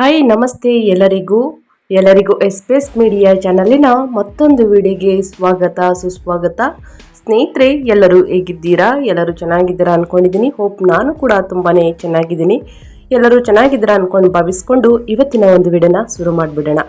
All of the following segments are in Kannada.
ಹಾಯ್ ನಮಸ್ತೆ ಎಲ್ಲರಿಗೂ. ಎಲ್ಲರಿಗೂ ಎಸ್ಪೇಸ್ ಮೀಡಿಯಾ ಚಾನಲಿನ ಮತ್ತೊಂದು ವಿಡಿಯೋಗೆ ಸ್ವಾಗತ, ಸುಸ್ವಾಗತ. ಸ್ನೇಹಿತರೆ, ಎಲ್ಲರೂ ಹೇಗಿದ್ದೀರಾ? ಎಲ್ಲರೂ ಚೆನ್ನಾಗಿದ್ದೀರಾ ಅಂದ್ಕೊಂಡಿದ್ದೀನಿ ಹೋಪ್ ನಾನು ಕೂಡ ತುಂಬಾ ಚೆನ್ನಾಗಿದ್ದೀನಿ. ಎಲ್ಲರೂ ಚೆನ್ನಾಗಿದ್ದೀರಾ ಅಂದ್ಕೊಂಡು ಭಾವಿಸ್ಕೊಂಡು ಇವತ್ತಿನ ಒಂದು ವಿಡಿಯೋನ ಶುರು ಮಾಡಿಬಿಡೋಣ.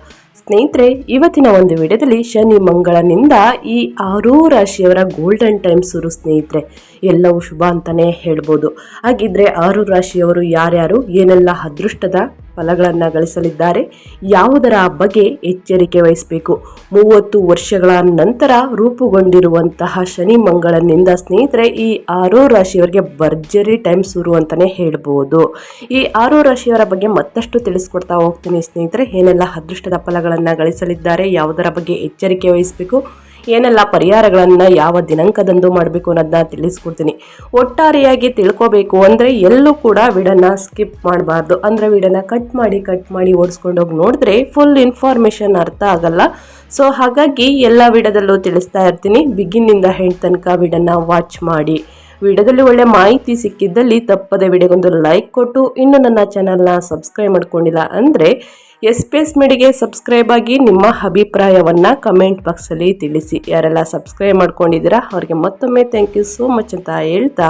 ಸ್ನೇಹಿತರೆ, ಇವತ್ತಿನ ಒಂದು ವಿಡಿಯೋದಲ್ಲಿ ಶನಿ ಮಂಗಳನಿಂದ ಈ ಆರೂ ರಾಶಿಯವರ ಗೋಲ್ಡನ್ ಟೈಮ್ ಶುರು ಸ್ನೇಹಿತರೆ. ಎಲ್ಲವೂ ಶುಭ ಅಂತಾನೆ ಹೇಳ್ಬೋದು. ಹಾಗಿದ್ರೆ ಆರು ರಾಶಿಯವರು ಯಾರ್ಯಾರು, ಏನೆಲ್ಲ ಅದೃಷ್ಟದ ಫಲಗಳನ್ನು ಗಳಿಸಲಿದ್ದಾರೆ, ಯಾವುದರ ಬಗ್ಗೆ ಎಚ್ಚರಿಕೆ ವಹಿಸಬೇಕು? ಮೂವತ್ತು ವರ್ಷಗಳ ನಂತರ ರೂಪುಗೊಂಡಿರುವಂತಹ ಶನಿ ಮಂಗಳನಿಂದ ಸ್ನೇಹಿತರೆ, ಈ ಆರೋ ರಾಶಿಯವರಿಗೆ ಭರ್ಜರಿ ಟೈಮ್ ಶುರು ಅಂತಲೇ ಹೇಳ್ಬೋದು. ಈ ಆರೋ ರಾಶಿಯವರ ಬಗ್ಗೆ ಮತ್ತಷ್ಟು ತಿಳಿಸ್ಕೊಡ್ತಾ ಹೋಗ್ತೀನಿ ಸ್ನೇಹಿತರೆ, ಏನೆಲ್ಲ ಅದೃಷ್ಟದ ಫಲಗಳನ್ನು ಗಳಿಸಲಿದ್ದಾರೆ, ಯಾವುದರ ಬಗ್ಗೆ ಎಚ್ಚರಿಕೆ ವಹಿಸಬೇಕು? ಏನೆಲ್ಲ ಪರಿಹಾರಗಳನ್ನು ಯಾವ ದಿನಾಂಕದಂದು ಮಾಡಬೇಕು ಅನ್ನೋದನ್ನ ತಿಳಿಸ್ಕೊಡ್ತೀನಿ. ಒಟ್ಟಾರೆಯಾಗಿ ತಿಳ್ಕೋಬೇಕು ಅಂದರೆ ಎಲ್ಲೂ ಕೂಡ ವಿಡನ್ನ ಸ್ಕಿಪ್ ಮಾಡಬಾರ್ದು. ಅಂದರೆ ವಿಡನ್ನ ಕಟ್ ಮಾಡಿ ಕಟ್ ಮಾಡಿ ಓಡಿಸ್ಕೊಂಡು ಹೋಗಿ ನೋಡಿದ್ರೆ ಫುಲ್ ಇನ್ಫಾರ್ಮೇಷನ್ ಅರ್ಥ ಆಗಲ್ಲ. ಸೊ ಹಾಗಾಗಿ ಎಲ್ಲ ವಿಡದಲ್ಲೂ ತಿಳಿಸ್ತಾ ಇರ್ತೀನಿ. ಬಿಗಿನ್ನಿಂದ ಹೆಂಡ್ ತನಕ ವಿಡನ್ನ ವಾಚ್ ಮಾಡಿ. ವಿಡಿಯೋದಲ್ಲಿ ಒಳ್ಳೆ ಮಾಹಿತಿ ಸಿಕ್ಕಿದ್ದಲ್ಲಿ ತಪ್ಪದೆ ವಿಡಿಯೋಗೊಂದು ಲೈಕ್ ಕೊಟ್ಟು ಇನ್ನು ನನ್ನ ಚಾನಲ್ನ ಸಬ್ಸ್ಕ್ರೈಬ್ ಮಾಡ್ಕೊಂಡಿಲ್ಲ ಅಂದರೆ ಎಸ್ ಪಿ ಎಸ್ ಮಿಡಿಗೆ ಸಬ್ಸ್ಕ್ರೈಬ್ ಆಗಿ ನಿಮ್ಮ ಅಭಿಪ್ರಾಯವನ್ನು ಕಮೆಂಟ್ ಬಾಕ್ಸಲ್ಲಿ ತಿಳಿಸಿ. ಯಾರೆಲ್ಲ ಸಬ್ಸ್ಕ್ರೈಬ್ ಮಾಡ್ಕೊಂಡಿದ್ದೀರಾ, ಅವರಿಗೆ ಮತ್ತೊಮ್ಮೆ ಥ್ಯಾಂಕ್ ಯು ಸೋ ಮಚ್ ಅಂತ ಹೇಳ್ತಾ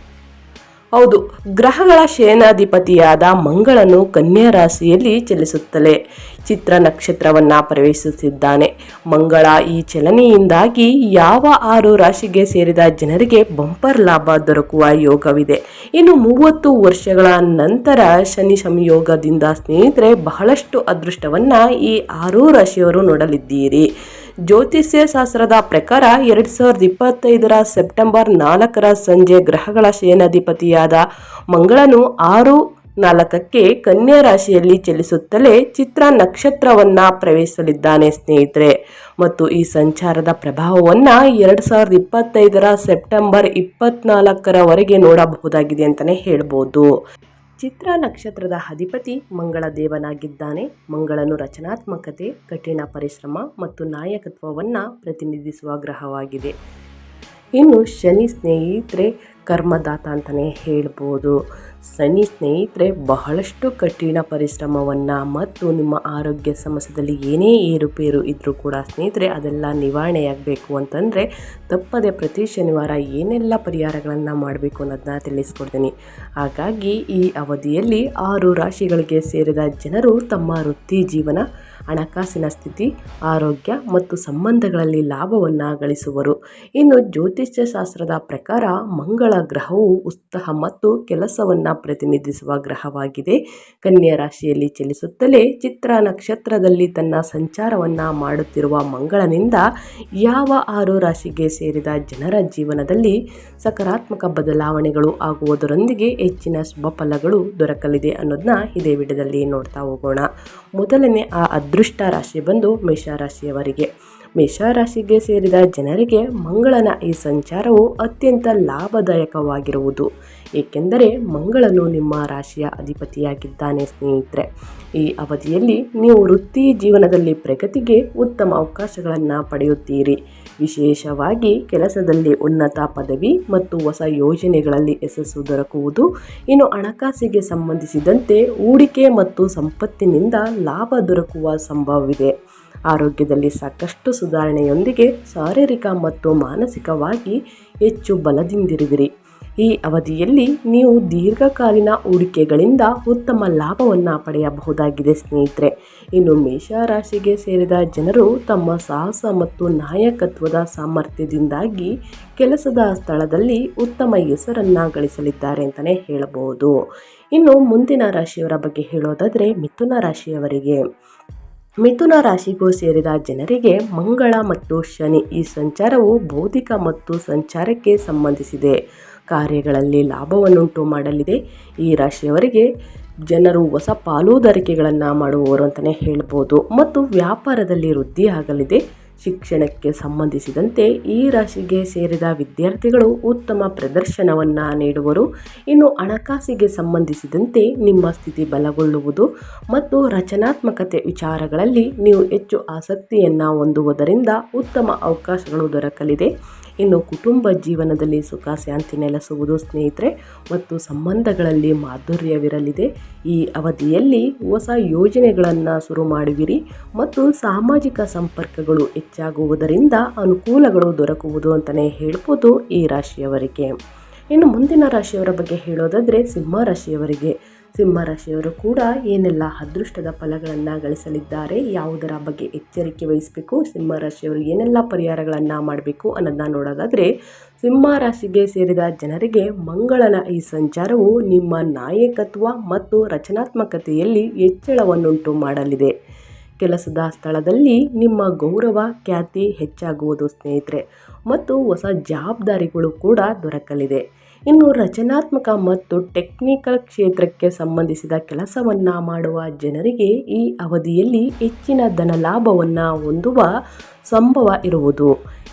ಹೌದು, ಗ್ರಹಗಳ ಶಯನಾಧಿಪತಿಯಾದ ಮಂಗಳನು ಕನ್ಯಾ ರಾಶಿಯಲ್ಲಿ ಚಲಿಸುತ್ತಲೇ ಚಿತ್ರ ನಕ್ಷತ್ರವನ್ನ ಪ್ರವೇಶಿಸುತ್ತಿದ್ದಾನೆ. ಮಂಗಳ ಈ ಚಲನೆಯಿಂದಾಗಿ ಯಾವ ಆರು ರಾಶಿಗೆ ಸೇರಿದ ಜನರಿಗೆ ಬಂಪರ್ ಲಾಭ ದೊರಕುವ ಯೋಗವಿದೆ. ಇನ್ನು ಮೂವತ್ತು ವರ್ಷಗಳ ನಂತರ ಶನಿ ಸಂಯೋಗದಿಂದ ಸ್ನೇಹಿತರೆ, ಬಹಳಷ್ಟು ಅದೃಷ್ಟವನ್ನ ಈ ಆರು ರಾಶಿಯವರು ನೋಡಲಿದ್ದೀರಿ. ಜ್ಯೋತಿಷ್ಯ ಶಾಸ್ತ್ರದ ಪ್ರಕಾರ ಎರಡು ಸಾವಿರದ ಇಪ್ಪತ್ತೈದರ ಸೆಪ್ಟೆಂಬರ್ ನಾಲ್ಕರ ಸಂಜೆ ಗ್ರಹಗಳ ಶಯನಾಧಿಪತಿಯಾದ ಮಂಗಳನು ಆರು ನಾಲ್ಕಕ್ಕೆ ಕನ್ಯಾ ರಾಶಿಯಲ್ಲಿ ಚಲಿಸುತ್ತಲೇ ಚಿತ್ರ ನಕ್ಷತ್ರವನ್ನ ಪ್ರವೇಶಿಸಲಿದ್ದಾನೆ, ಸ್ನೇಹಿತರೆ. ಮತ್ತು ಈ ಸಂಚಾರದ ಪ್ರಭಾವವನ್ನ ಎರಡು ಸಾವಿರದ ಇಪ್ಪತ್ತೈದರ ಸೆಪ್ಟೆಂಬರ್ ಇಪ್ಪತ್ನಾಲ್ಕರವರೆಗೆ ನೋಡಬಹುದಾಗಿದೆ ಅಂತಲೇ ಹೇಳ್ಬೋದು. ಚಿತ್ರ ನಕ್ಷತ್ರದ ಅಧಿಪತಿ ಮಂಗಳ ದೇವನಾಗಿದ್ದಾನೆ ಮಂಗಳನು ರಚನಾತ್ಮಕತೆ, ಕಠಿಣ ಪರಿಶ್ರಮ ಮತ್ತು ನಾಯಕತ್ವವನ್ನು ಪ್ರತಿನಿಧಿಸುವ ಗ್ರಹವಾಗಿದೆ. ಇನ್ನು ಶನಿ ಸ್ನೇಹಿತರೆ, ಕರ್ಮದಾತ ಅಂತಲೇ ಹೇಳ್ಬೋದು. ಶನಿ ಸ್ನೇಹಿತರೆ, ಬಹಳಷ್ಟು ಕಠಿಣ ಪರಿಶ್ರಮವನ್ನು ಮತ್ತು ನಿಮ್ಮ ಆರೋಗ್ಯ ಸಮಸ್ಯೆದಲ್ಲಿ ಏನೇ ಏರುಪೇರು ಇದ್ದರೂ ಕೂಡ ಸ್ನೇಹಿತರೆ, ಅದೆಲ್ಲ ನಿವಾರಣೆಯಾಗಬೇಕು ಅಂತಂದರೆ ತಪ್ಪದೆ ಪ್ರತಿ ಶನಿವಾರ ಏನೆಲ್ಲ ಪರಿಹಾರಗಳನ್ನು ಮಾಡಬೇಕು ಅನ್ನೋದನ್ನ ತಿಳಿಸ್ಕೊಡ್ತೀನಿ. ಹಾಗಾಗಿ ಈ ಅವಧಿಯಲ್ಲಿ ಆರು ರಾಶಿಗಳಿಗೆ ಸೇರಿದ ಜನರು ತಮ್ಮ ವೃತ್ತಿ ಜೀವನ ಹಣಕಾಸಿನ ಸ್ಥಿತಿ, ಆರೋಗ್ಯ ಮತ್ತು ಸಂಬಂಧಗಳಲ್ಲಿ ಲಾಭವನ್ನು ಗಳಿಸುವರು. ಇನ್ನು ಜ್ಯೋತಿಷ್ಯ ಶಾಸ್ತ್ರದ ಪ್ರಕಾರ ಮಂಗಳ ಗ್ರಹವು ಉತ್ಸಾಹ ಮತ್ತು ಕೆಲಸವನ್ನು ಪ್ರತಿನಿಧಿಸುವ ಗ್ರಹವಾಗಿದೆ. ಕನ್ಯಾ ರಾಶಿಯಲ್ಲಿ ಚಲಿಸುತ್ತಲೇ ಚಿತ್ರ ನಕ್ಷತ್ರದಲ್ಲಿ ತನ್ನ ಸಂಚಾರವನ್ನು ಮಾಡುತ್ತಿರುವ ಮಂಗಳನಿಂದ ಯಾವ ಆರು ರಾಶಿಗೆ ಸೇರಿದ ಜನರ ಜೀವನದಲ್ಲಿ ಸಕಾರಾತ್ಮಕ ಬದಲಾವಣೆಗಳು ಆಗುವುದರೊಂದಿಗೆ ಹೆಚ್ಚಿನ ಶುಭ ಫಲಗಳು ದೊರಕಲಿದೆ ಅನ್ನೋದನ್ನ ಇದೇ ವಿಡಿಯೋದಲ್ಲಿ ನೋಡ್ತಾ ಹೋಗೋಣ. ಮೊದಲನೇ ಆ ಅದೃಷ್ಟ ರಾಶಿ ಬಂದು ಮೇಷರಾಶಿಯವರಿಗೆ ಮೇಷರಾಶಿಗೆ ಸೇರಿದ ಜನರಿಗೆ ಮಂಗಳನ ಈ ಸಂಚಾರವು ಅತ್ಯಂತ ಲಾಭದಾಯಕವಾಗಿರುವುದು. ಏಕೆಂದರೆ ಮಂಗಳನು ನಿಮ್ಮ ರಾಶಿಯ ಅಧಿಪತಿಯಾಗಿದ್ದಾನೆ ಸ್ನೇಹಿತರೆ. ಈ ಅವಧಿಯಲ್ಲಿ ನೀವು ವೃತ್ತಿ ಜೀವನದಲ್ಲಿ ಪ್ರಗತಿಗೆ ಉತ್ತಮ ಅವಕಾಶಗಳನ್ನು ಪಡೆಯುತ್ತೀರಿ. ವಿಶೇಷವಾಗಿ ಕೆಲಸದಲ್ಲಿ ಉನ್ನತ ಪದವಿ ಮತ್ತು ಹೊಸ ಯೋಜನೆಗಳಲ್ಲಿ ಯಶಸ್ಸು ದೊರಕುವುದು, ಇನ್ನು ಹಣಕಾಸಿಗೆ ಸಂಬಂಧಿಸಿದಂತೆ ಹೂಡಿಕೆ ಮತ್ತು ಸಂಪತ್ತಿನಿಂದ ಲಾಭ ದೊರಕುವ ಸಂಭವವಿದೆ. ಆರೋಗ್ಯದಲ್ಲಿ ಸಾಕಷ್ಟು ಸುಧಾರಣೆಯೊಂದಿಗೆ ಶಾರೀರಿಕ ಮತ್ತು ಮಾನಸಿಕವಾಗಿ ಹೆಚ್ಚು ಬಲದಿಂದಿರುವಿರಿ. ಈ ಅವಧಿಯಲ್ಲಿ ನೀವು ದೀರ್ಘಕಾಲೀನ ಹೂಡಿಕೆಗಳಿಂದ ಉತ್ತಮ ಲಾಭವನ್ನು ಪಡೆಯಬಹುದಾಗಿದೆ ಸ್ನೇಹಿತರೆ. ಇನ್ನು ಮೇಷರಾಶಿಗೆ ಸೇರಿದ ಜನರು ತಮ್ಮ ಸಾಹಸ ಮತ್ತು ನಾಯಕತ್ವದ ಸಾಮರ್ಥ್ಯದಿಂದಾಗಿ ಕೆಲಸದ ಸ್ಥಳದಲ್ಲಿ ಉತ್ತಮ ಹೆಸರನ್ನು ಗಳಿಸಲಿದ್ದಾರೆ ಅಂತಲೇ ಹೇಳಬಹುದು. ಇನ್ನು ಮುಂದಿನ ರಾಶಿಯವರ ಬಗ್ಗೆ ಹೇಳೋದಾದರೆ ಮಿಥುನ ರಾಶಿಯವರಿಗೆ. ಮಿಥುನ ರಾಶಿಗೂ ಸೇರಿದ ಜನರಿಗೆ ಮಂಗಳ ಮತ್ತು ಶನಿ ಈ ಸಂಚಾರವು ಬೌದ್ಧಿಕ ಮತ್ತು ಸಂಚಾರಕ್ಕೆ ಸಂಬಂಧಿಸಿದೆ. ಕಾರ್ಯಗಳಲ್ಲಿ ಲಾಭವನ್ನುಂಟು ಮಾಡಲಿದೆ. ಈ ರಾಶಿಯವರಿಗೆ ಜನರು ಹೊಸ ಪಾಲುದಾರಿಕೆಗಳನ್ನು ಮಾಡುವವರು ಅಂತಲೇ ಹೇಳ್ಬೋದು. ಮತ್ತು ವ್ಯಾಪಾರದಲ್ಲಿ ವೃದ್ಧಿ ಆಗಲಿದೆ. ಶಿಕ್ಷಣಕ್ಕೆ ಸಂಬಂಧಿಸಿದಂತೆ ಈ ರಾಶಿಗೆ ಸೇರಿದ ವಿದ್ಯಾರ್ಥಿಗಳು ಉತ್ತಮ ಪ್ರದರ್ಶನವನ್ನು ನೀಡುವರು. ಇನ್ನು ಹಣಕಾಸಿಗೆ ಸಂಬಂಧಿಸಿದಂತೆ ನಿಮ್ಮ ಸ್ಥಿತಿ ಬಲಗೊಳ್ಳುವುದು ಮತ್ತು ರಚನಾತ್ಮಕತೆ ವಿಚಾರಗಳಲ್ಲಿ ನೀವು ಹೆಚ್ಚು ಆಸಕ್ತಿಯನ್ನು ಹೊಂದುವುದರಿಂದ ಉತ್ತಮ ಅವಕಾಶಗಳು ದೊರಕಲಿದೆ. ಇನ್ನು ಕುಟುಂಬ ಜೀವನದಲ್ಲಿ ಸುಖ, ಶಾಂತಿ ನೆಲೆಸುವುದು ಸ್ನೇಹಿತರೆ, ಮತ್ತು ಸಂಬಂಧಗಳಲ್ಲಿ ಮಾಧುರ್ಯವಿರಲಿದೆ. ಈ ಅವಧಿಯಲ್ಲಿ ಹೊಸ ಯೋಜನೆಗಳನ್ನು ಶುರು ಮಾಡುವಿರಿ ಮತ್ತು ಸಾಮಾಜಿಕ ಸಂಪರ್ಕಗಳು ಹೆಚ್ಚಾಗುವುದರಿಂದ ಅನುಕೂಲಗಳು ದೊರಕುವುದು ಅಂತಲೇ ಹೇಳ್ಬೋದು ಈ ರಾಶಿಯವರಿಗೆ. ಇನ್ನು ಮುಂದಿನ ರಾಶಿಯವರ ಬಗ್ಗೆ ಹೇಳೋದಾದರೆ ಸಿಂಹ ರಾಶಿಯವರಿಗೆ. ಸಿಂಹ ರಾಶಿಯವರು ಕೂಡ ಏನೆಲ್ಲ ಅದೃಷ್ಟದ ಫಲಗಳನ್ನು ಗಳಿಸಲಿದ್ದಾರೆ, ಯಾವುದರ ಬಗ್ಗೆ ಎಚ್ಚರಿಕೆ ವಹಿಸಬೇಕು, ಸಿಂಹರಾಶಿಯವರು ಏನೆಲ್ಲ ಪರಿಹಾರಗಳನ್ನು ಮಾಡಬೇಕು ಅನ್ನೋದನ್ನ ನೋಡೋದಾದರೆ ಸಿಂಹ ರಾಶಿಗೆ ಸೇರಿದ ಜನರಿಗೆ ಮಂಗಳನ ಈ ಸಂಚಾರವು ನಿಮ್ಮ ನಾಯಕತ್ವ ಮತ್ತು ರಚನಾತ್ಮಕತೆಯಲ್ಲಿ ಹೆಚ್ಚಳವನ್ನುಂಟು ಮಾಡಲಿದೆ. ಕೆಲಸದ ಸ್ಥಳದಲ್ಲಿ ನಿಮ್ಮ ಗೌರವ, ಖ್ಯಾತಿ ಹೆಚ್ಚಾಗುವುದು ಸ್ನೇಹಿತರೆ, ಮತ್ತು ಹೊಸ ಜವಾಬ್ದಾರಿಗಳು ಕೂಡ ದೊರಕಲಿದೆ. ಇನ್ನು ರಚನಾತ್ಮಕ ಮತ್ತು ಟೆಕ್ನಿಕಲ್ ಕ್ಷೇತ್ರಕ್ಕೆ ಸಂಬಂಧಿಸಿದ ಕೆಲಸವನ್ನು ಮಾಡುವ ಜನರಿಗೆ ಈ ಅವಧಿಯಲ್ಲಿ ಹೆಚ್ಚಿನ ಧನಲಾಭವನ್ನು ಹೊಂದುವ ಸಂಭವ ಇರುವುದು.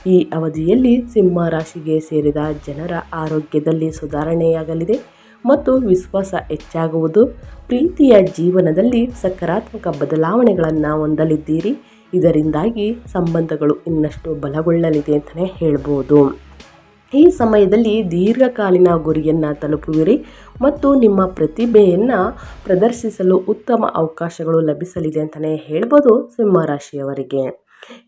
ಈ ಅವಧಿಯಲ್ಲಿ ಸಿಂಹ ರಾಶಿಗೆ ಸೇರಿದ ಜನರ ಆರೋಗ್ಯದಲ್ಲಿ ಸುಧಾರಣೆಯಾಗಲಿದೆ ಮತ್ತು ವಿಶ್ವಾಸ ಹೆಚ್ಚಾಗುವುದು. ಪ್ರೀತಿಯ ಜೀವನದಲ್ಲಿ ಸಕಾರಾತ್ಮಕ ಬದಲಾವಣೆಗಳನ್ನು ಹೊಂದಲಿದ್ದೀರಿ. ಇದರಿಂದಾಗಿ ಸಂಬಂಧಗಳು ಇನ್ನಷ್ಟು ಬಲಗೊಳ್ಳಲಿದೆ ಅಂತಲೇ ಹೇಳ್ಬೋದು. ಈ ಸಮಯದಲ್ಲಿ ದೀರ್ಘಕಾಲೀನ ಗುರಿಯನ್ನು ತಲುಪುವಿರಿ ಮತ್ತು ನಿಮ್ಮ ಪ್ರತಿಭೆಯನ್ನು ಪ್ರದರ್ಶಿಸಲು ಉತ್ತಮ ಅವಕಾಶಗಳು ಲಭಿಸಲಿದೆ ಅಂತಲೇ ಹೇಳ್ಬೋದು ಸಿಂಹರಾಶಿಯವರಿಗೆ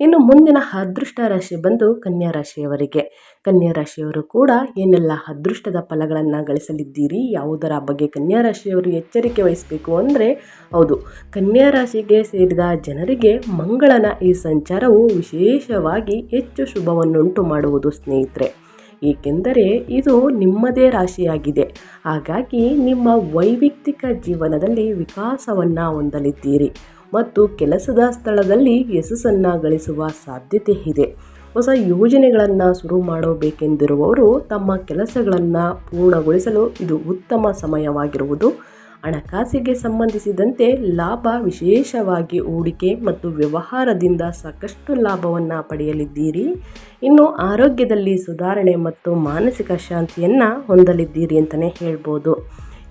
ಇನ್ನು ಮುಂದಿನ ಅದೃಷ್ಟ ರಾಶಿ ಬಂದು ಕನ್ಯಾ ರಾಶಿಯವರಿಗೆ. ಕನ್ಯಾ ರಾಶಿಯವರು ಕೂಡ ಏನೆಲ್ಲ ಅದೃಷ್ಟದ ಫಲಗಳನ್ನು ಗಳಿಸಲಿದ್ದೀರಿ, ಯಾವುದರ ಬಗ್ಗೆ ಕನ್ಯಾ ರಾಶಿಯವರು ಎಚ್ಚರಿಕೆ ವಹಿಸಬೇಕು ಅಂದರೆ ಹೌದು, ಕನ್ಯಾ ರಾಶಿಗೆ ಸೇರಿದ ಜನರಿಗೆ ಮಂಗಳನ ಈ ಸಂಚಾರವು ವಿಶೇಷವಾಗಿ ಹೆಚ್ಚು ಶುಭವನ್ನುಂಟು ಮಾಡುವುದು ಸ್ನೇಹಿತರೆ. ಏಕೆಂದರೆ ಇದು ನಿಮ್ಮದೇ ರಾಶಿಯಾಗಿದೆ. ಹಾಗಾಗಿ ನಿಮ್ಮ ವೈಯಕ್ತಿಕ ಜೀವನದಲ್ಲಿ ವಿಕಾಸವನ್ನು ಹೊಂದಲಿದ್ದೀರಿ ಮತ್ತು ಕೆಲಸದ ಸ್ಥಳದಲ್ಲಿ ಯಶಸ್ಸನ್ನು ಗಳಿಸುವ ಸಾಧ್ಯತೆ ಇದೆ. ಹೊಸ ಯೋಜನೆಗಳನ್ನು ಶುರು ಮಾಡಬೇಕೆಂದಿರುವವರು ತಮ್ಮ ಕೆಲಸಗಳನ್ನು ಪೂರ್ಣಗೊಳಿಸಲು ಇದು ಉತ್ತಮ ಸಮಯವಾಗಿರುವುದು. ಹಣಕಾಸಿಗೆ ಸಂಬಂಧಿಸಿದಂತೆ ಲಾಭ ವಿಶೇಷವಾಗಿ ಹೂಡಿಕೆ ಮತ್ತು ವ್ಯವಹಾರದಿಂದ ಸಾಕಷ್ಟು ಲಾಭವನ್ನು ಪಡೆಯಲಿದ್ದೀರಿ. ಇನ್ನು ಆರೋಗ್ಯದಲ್ಲಿ ಸುಧಾರಣೆ ಮತ್ತು ಮಾನಸಿಕ ಶಾಂತಿಯನ್ನು ಹೊಂದಲಿದ್ದೀರಿ ಅಂತಲೇ ಹೇಳ್ಬೋದು.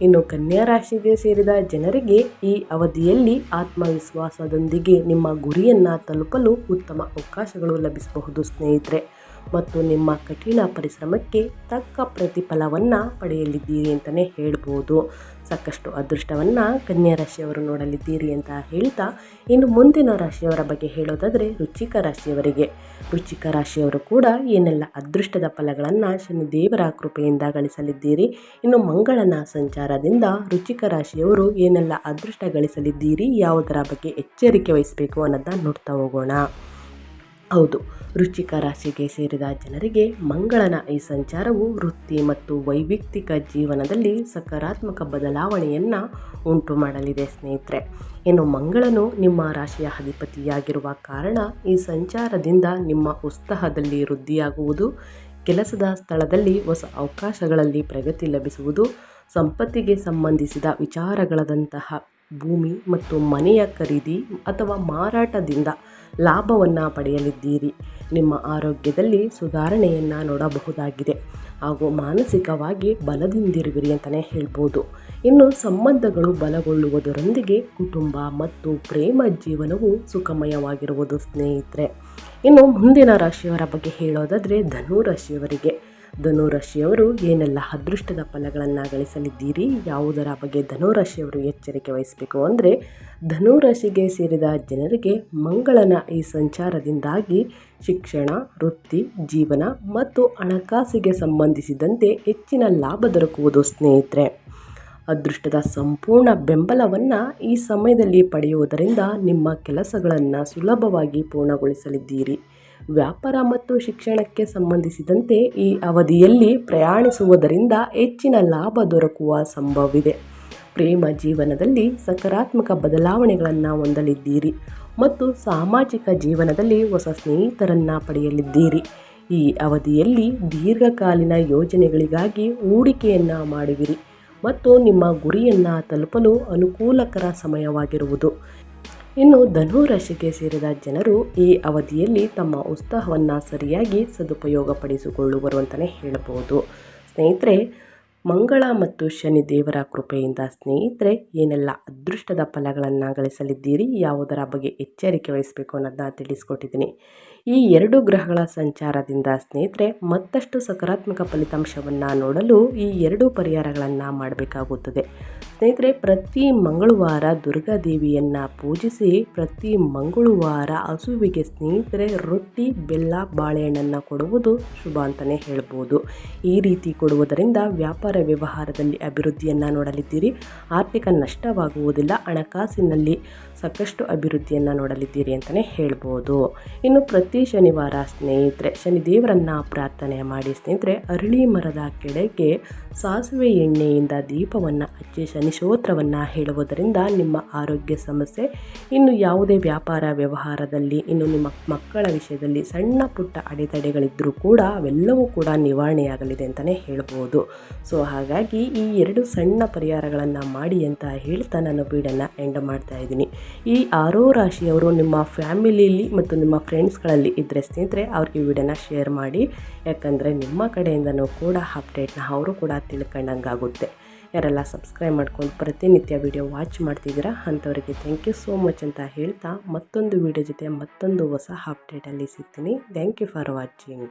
ಇನ್ನು ಕನ್ಯಾ ರಾಶಿಗೆ ಸೇರಿದ ಜನರಿಗೆ ಈ ಅವಧಿಯಲ್ಲಿ ಆತ್ಮವಿಶ್ವಾಸದೊಂದಿಗೆ ನಿಮ್ಮ ಗುರಿಯನ್ನು ತಲುಪಲು ಉತ್ತಮ ಅವಕಾಶಗಳು ಲಭಿಸಬಹುದು ಸ್ನೇಹಿತರೆ. ಮತ್ತು ನಿಮ್ಮ ಕಠಿಣ ಪರಿಶ್ರಮಕ್ಕೆ ತಕ್ಕ ಪ್ರತಿಫಲವನ್ನು ಪಡೆಯಲಿದ್ದೀರಿ ಅಂತಲೇ ಹೇಳ್ಬೋದು. ಸಾಕಷ್ಟು ಅದೃಷ್ಟವನ್ನು ಕನ್ಯಾ ರಾಶಿಯವರು ನೋಡಲಿದ್ದೀರಿ ಅಂತ ಹೇಳ್ತಾ, ಇನ್ನು ಮುಂದಿನ ರಾಶಿಯವರ ಬಗ್ಗೆ ಹೇಳೋದಾದರೆ ರುಚಿಕ ರಾಶಿಯವರಿಗೆ. ರುಚಿಕ ರಾಶಿಯವರು ಕೂಡ ಏನೆಲ್ಲ ಅದೃಷ್ಟದ ಫಲಗಳನ್ನು ಶನಿದೇವರ ಕೃಪೆಯಿಂದ ಗಳಿಸಲಿದ್ದೀರಿ, ಇನ್ನು ಮಂಗಳನ ಸಂಚಾರದಿಂದ ರುಚಿಕ ರಾಶಿಯವರು ಏನೆಲ್ಲ ಅದೃಷ್ಟ ಗಳಿಸಲಿದ್ದೀರಿ, ಯಾವುದರ ಬಗ್ಗೆ ಎಚ್ಚರಿಕೆ ವಹಿಸಬೇಕು ಅನ್ನೋದನ್ನ ನೋಡ್ತಾ ಹೋಗೋಣ. ಹೌದು ವೃಶ್ಚಿಕ ರಾಶಿಗೆ ಸೇರಿದ ಜನರಿಗೆ ಮಂಗಳನ ಈ ಸಂಚಾರವು ವೃತ್ತಿ ಮತ್ತು ವೈಯಕ್ತಿಕ ಜೀವನದಲ್ಲಿ ಸಕಾರಾತ್ಮಕ ಬದಲಾವಣೆಯನ್ನು ಉಂಟು ಮಾಡಲಿದೆ ಸ್ನೇಹಿತರೆ. ಇನ್ನು ಮಂಗಳನು ನಿಮ್ಮ ರಾಶಿಯ ಅಧಿಪತಿಯಾಗಿರುವ ಕಾರಣ ಈ ಸಂಚಾರದಿಂದ ನಿಮ್ಮ ಉತ್ಸಾಹದಲ್ಲಿ ವೃದ್ಧಿಯಾಗುವುದು, ಕೆಲಸದ ಸ್ಥಳದಲ್ಲಿ ಹೊಸ ಅವಕಾಶಗಳಲ್ಲಿ ಪ್ರಗತಿ ಲಭಿಸುವುದು, ಸಂಪತ್ತಿಗೆ ಸಂಬಂಧಿಸಿದ ವಿಚಾರಗಳದಂತಹ ಭೂಮಿ ಮತ್ತು ಮನೆಯ ಖರೀದಿ ಅಥವಾ ಮಾರಾಟದಿಂದ ಲಾಭವನ್ನು ಪಡೆಯಲಿದ್ದೀರಿ. ನಿಮ್ಮ ಆರೋಗ್ಯದಲ್ಲಿ ಸುಧಾರಣೆಯನ್ನು ನೋಡಬಹುದಾಗಿದೆ ಹಾಗೂ ಮಾನಸಿಕವಾಗಿ ಬಲದಿಂದಿರುವಿರಿ ಅಂತಲೇ ಹೇಳ್ಬೋದು. ಇನ್ನು ಸಂಬಂಧಗಳು ಬಲಗೊಳ್ಳುವುದರೊಂದಿಗೆ ಕುಟುಂಬ ಮತ್ತು ಪ್ರೇಮ ಜೀವನವು ಸುಖಮಯವಾಗಿರುವುದು ಸ್ನೇಹಿತರೆ. ಇನ್ನು ಮುಂದಿನ ರಾಶಿಯವರ ಬಗ್ಗೆ ಹೇಳೋದಾದರೆ ಧನು ರಾಶಿಯವರಿಗೆ ಧನುರಾಶಿಯವರು ಏನೆಲ್ಲ ಅದೃಷ್ಟದ ಫಲಗಳನ್ನು ಗಳಿಸಲಿದ್ದೀರಿ ಯಾವುದರ ಬಗ್ಗೆ ಧನುರಾಶಿಯವರು ಎಚ್ಚರಿಕೆ ವಹಿಸಬೇಕು ಅಂದರೆ, ಧನುರಾಶಿಗೆ ಸೇರಿದ ಜನರಿಗೆ ಮಂಗಳನ ಈ ಸಂಚಾರದಿಂದಾಗಿ ಶಿಕ್ಷಣ, ವೃತ್ತಿ, ಜೀವನ ಮತ್ತು ಹಣಕಾಸಿಗೆ ಸಂಬಂಧಿಸಿದಂತೆ ಹೆಚ್ಚಿನ ಲಾಭ ದೊರಕುವುದು ಸ್ನೇಹಿತರೆ. ಅದೃಷ್ಟದ ಸಂಪೂರ್ಣ ಬೆಂಬಲವನ್ನು ಈ ಸಮಯದಲ್ಲಿ ಪಡೆಯುವುದರಿಂದ ನಿಮ್ಮ ಕೆಲಸಗಳನ್ನು ಸುಲಭವಾಗಿ ಪೂರ್ಣಗೊಳಿಸಲಿದ್ದೀರಿ. ವ್ಯಾಪಾರ ಮತ್ತು ಶಿಕ್ಷಣಕ್ಕೆ ಸಂಬಂಧಿಸಿದಂತೆ ಈ ಅವಧಿಯಲ್ಲಿ ಪ್ರಯಾಣಿಸುವುದರಿಂದ ಹೆಚ್ಚಿನ ಲಾಭ ದೊರಕುವ ಸಂಭವವಿದೆ. ಪ್ರೇಮ ಜೀವನದಲ್ಲಿ ಸಕಾರಾತ್ಮಕ ಬದಲಾವಣೆಗಳನ್ನು ಹೊಂದಲಿದ್ದೀರಿ ಮತ್ತು ಸಾಮಾಜಿಕ ಜೀವನದಲ್ಲಿ ಹೊಸ ಸ್ನೇಹಿತರನ್ನು ಪಡೆಯಲಿದ್ದೀರಿ. ಈ ಅವಧಿಯಲ್ಲಿ ದೀರ್ಘಕಾಲೀನ ಯೋಜನೆಗಳಿಗಾಗಿ ಹೂಡಿಕೆಯನ್ನು ಮಾಡುವಿರಿ ಮತ್ತು ನಿಮ್ಮ ಗುರಿಯನ್ನು ತಲುಪಲು ಅನುಕೂಲಕರ ಸಮಯವಾಗಿರುವುದು. ಇನ್ನು ಧನು ರಾಶಿಗೆ ಸೇರಿದ ಜನರು ಈ ಅವಧಿಯಲ್ಲಿ ತಮ್ಮ ಉತ್ಸಾಹವನ್ನು ಸರಿಯಾಗಿ ಸದುಪಯೋಗಪಡಿಸಿಕೊಳ್ಳುವರು ಅಂತಲೇ ಹೇಳಬಹುದು. ಸ್ನೇಹಿತರೆ, ಮಂಗಳ ಮತ್ತು ಶನಿ ದೇವರ ಕೃಪೆಯಿಂದ ಸ್ನೇಹಿತರೆ, ಏನೆಲ್ಲ ಅದೃಷ್ಟದ ಫಲಗಳನ್ನು ಗಳಿಸಲಿದ್ದೀರಿ, ಯಾವುದರ ಬಗ್ಗೆ ಎಚ್ಚರಿಕೆ ವಹಿಸಬೇಕು ಅನ್ನೋದನ್ನ ತಿಳಿಸ್ಕೊಟ್ಟಿದ್ದೀನಿ. ಈ ಎರಡು ಗ್ರಹಗಳ ಸಂಚಾರದಿಂದ ಸ್ನೇಹಿತರೆ, ಮತ್ತಷ್ಟು ಸಕಾರಾತ್ಮಕ ಫಲಿತಾಂಶವನ್ನು ನೋಡಲು ಈ ಎರಡು ಪರಿಹಾರಗಳನ್ನು ಮಾಡಬೇಕಾಗುತ್ತದೆ. ಸ್ನೇಹಿತರೆ, ಪ್ರತಿ ಮಂಗಳವಾರ ದುರ್ಗಾ ದೇವಿಯನ್ನು ಪೂಜಿಸಿ, ಪ್ರತಿ ಮಂಗಳವಾರ ಹಸುವಿಗೆ ಸ್ನೇಹಿತರೆ, ರೊಟ್ಟಿ, ಬೆಲ್ಲ, ಬಾಳೆಹಣ್ಣನ್ನು ಕೊಡುವುದು ಶುಭ ಅಂತಲೇ ಹೇಳ್ಬೋದು. ಈ ರೀತಿ ಕೊಡುವುದರಿಂದ ವ್ಯಾಪಾರ ವ್ಯವಹಾರದಲ್ಲಿ ಅಭಿವೃದ್ಧಿಯನ್ನು ನೋಡಲಿದ್ದೀರಿ. ಆರ್ಥಿಕ ನಷ್ಟವಾಗುವುದಿಲ್ಲ. ಹಣಕಾಸಿನಲ್ಲಿ ಸಾಕಷ್ಟು ಅಭಿವೃದ್ಧಿಯನ್ನು ನೋಡಲಿದ್ದೀರಿ ಅಂತಲೇ ಹೇಳ್ಬೋದು. ಇನ್ನು ಪ್ರತಿ ಶನಿವಾರ ಸ್ನೇಹಿತರೆ, ಶನಿದೇವರನ್ನು ಪ್ರಾರ್ಥನೆ ಮಾಡಿ ಸ್ನೇಹಿತರೆ, ಅರಳಿ ಮರದ ಕೆಳಗೆ ಸಾಸಿವೆ ಎಣ್ಣೆಯಿಂದ ದೀಪವನ್ನು ಹಚ್ಚಿ ಶನಿ ಸ್ತೋತ್ರವನ್ನು ಹೇಳುವುದರಿಂದ ನಿಮ್ಮ ಆರೋಗ್ಯ ಸಮಸ್ಯೆ, ಇನ್ನು ಯಾವುದೇ ವ್ಯಾಪಾರ ವ್ಯವಹಾರದಲ್ಲಿ, ಇನ್ನು ನಿಮ್ಮ ಮಕ್ಕಳ ವಿಷಯದಲ್ಲಿ ಸಣ್ಣ ಪುಟ್ಟ ಅಡೆತಡೆಗಳಿದ್ದರೂ ಕೂಡ ಅವೆಲ್ಲವೂ ಕೂಡ ನಿವಾರಣೆಯಾಗಲಿದೆ ಅಂತಲೇ ಹೇಳ್ಬೋದು. ಸೊ, ಹಾಗಾಗಿ ಈ ಎರಡು ಸಣ್ಣ ಪರಿಹಾರಗಳನ್ನು ಮಾಡಿ ಅಂತ ಹೇಳ್ತಾ ನಾನು ಬೀಡನ್ನು ಎಂಡ್ ಮಾಡ್ತಾ ಇದ್ದೀನಿ. ಈ ಆರೋ ರಾಶಿಯವರು ನಿಮ್ಮ ಫ್ಯಾಮಿಲಿಯಲ್ಲಿ ಮತ್ತು ನಿಮ್ಮ ಫ್ರೆಂಡ್ಸ್ಗಳಲ್ಲಿ ಇದ್ದರೆ ಸ್ನೇಹಿತರೆ, ಅವ್ರಿಗೆ ವಿಡಿಯೋನ ಶೇರ್ ಮಾಡಿ. ಯಾಕಂದರೆ ನಿಮ್ಮ ಕಡೆಯಿಂದನೂ ಕೂಡ ಅಪ್ಡೇಟ್ನ ಅವರು ಕೂಡ ತಿಳ್ಕೊಂಡಂಗಾಗುತ್ತೆ. ಯಾರೆಲ್ಲ ಸಬ್ಸ್ಕ್ರೈಬ್ ಮಾಡ್ಕೊಂಡು ಪ್ರತಿನಿತ್ಯ ವಿಡಿಯೋ ವಾಚ್ ಮಾಡ್ತಿದ್ದೀರಾ, ಅಂಥವರಿಗೆ ಥ್ಯಾಂಕ್ ಯು ಸೋ ಮಚ್ ಅಂತ ಹೇಳ್ತಾ ಮತ್ತೊಂದು ವಿಡಿಯೋ ಜೊತೆ ಮತ್ತೊಂದು ಹೊಸ ಅಪ್ಡೇಟಲ್ಲಿ ಸಿಗ್ತೀನಿ. Thank you for watching